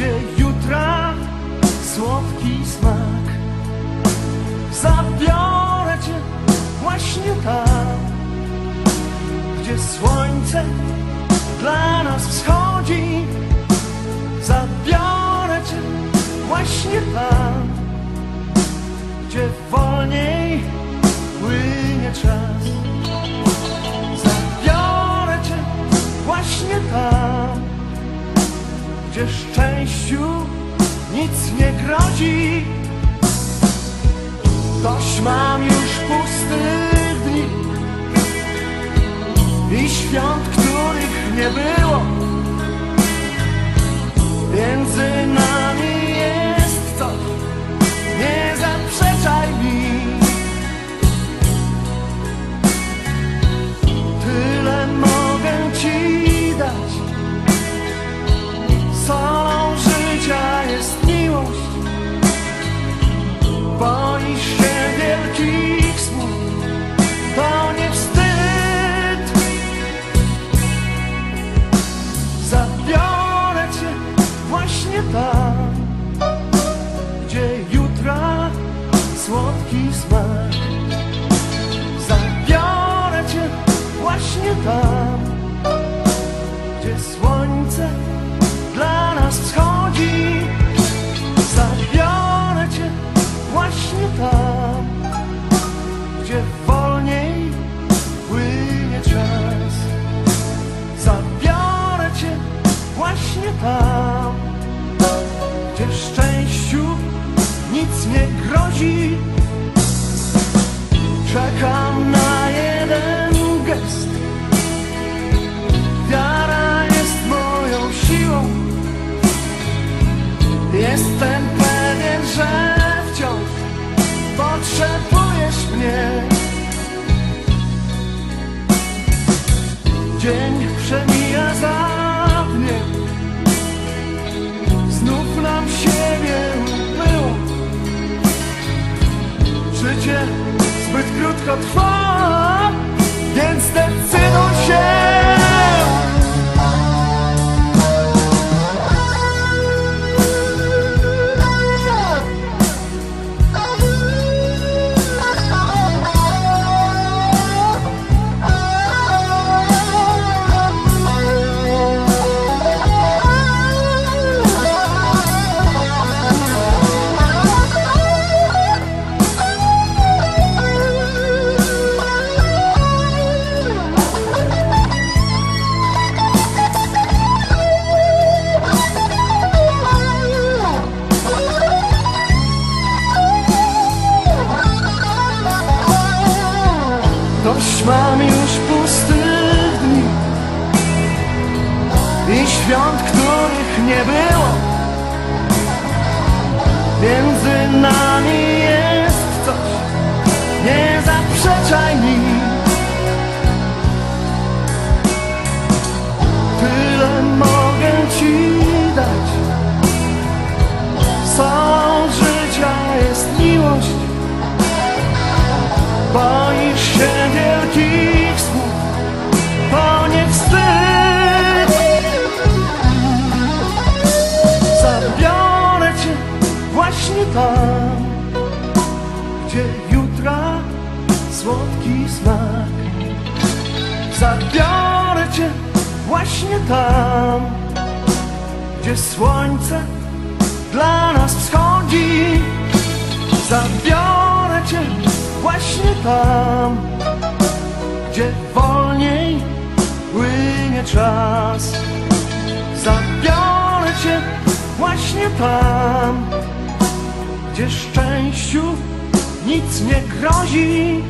gdzie jutra słodki smak. Zabiorę słońce dla nas wschodzi. Zabiorę cię właśnie tam, gdzie wolniej płynie czas. Zabiorę cię właśnie tam, gdzie szczęściu nic nie grozi. Dość mam już pustych dni i świąt, których nie było. Właśnie Jestem pewien, że wciąż potrzebujesz mnie. Dzień przemija za dniem. Znów nam siebie ubyło. Życie zbyt krótko trwa, więc decyduj się. Dość mam już pustych dni i świąt, których nie było. Między nami jest coś, nie zaprzeczaj mi. Tyle mogę ci dać. Solą życia jest miłość. Boisz się wielkich słów, to nie wstyd. Zabiorę cię właśnie tam, gdzie jutra słodki smak. Zabiorę cię właśnie tam, gdzie słońce dla nas wschodzi. Zabiorę cię właśnie tam, gdzie wolniej płynie czas. Zabiorę cię właśnie tam, gdzie szczęściu nic nie grozi.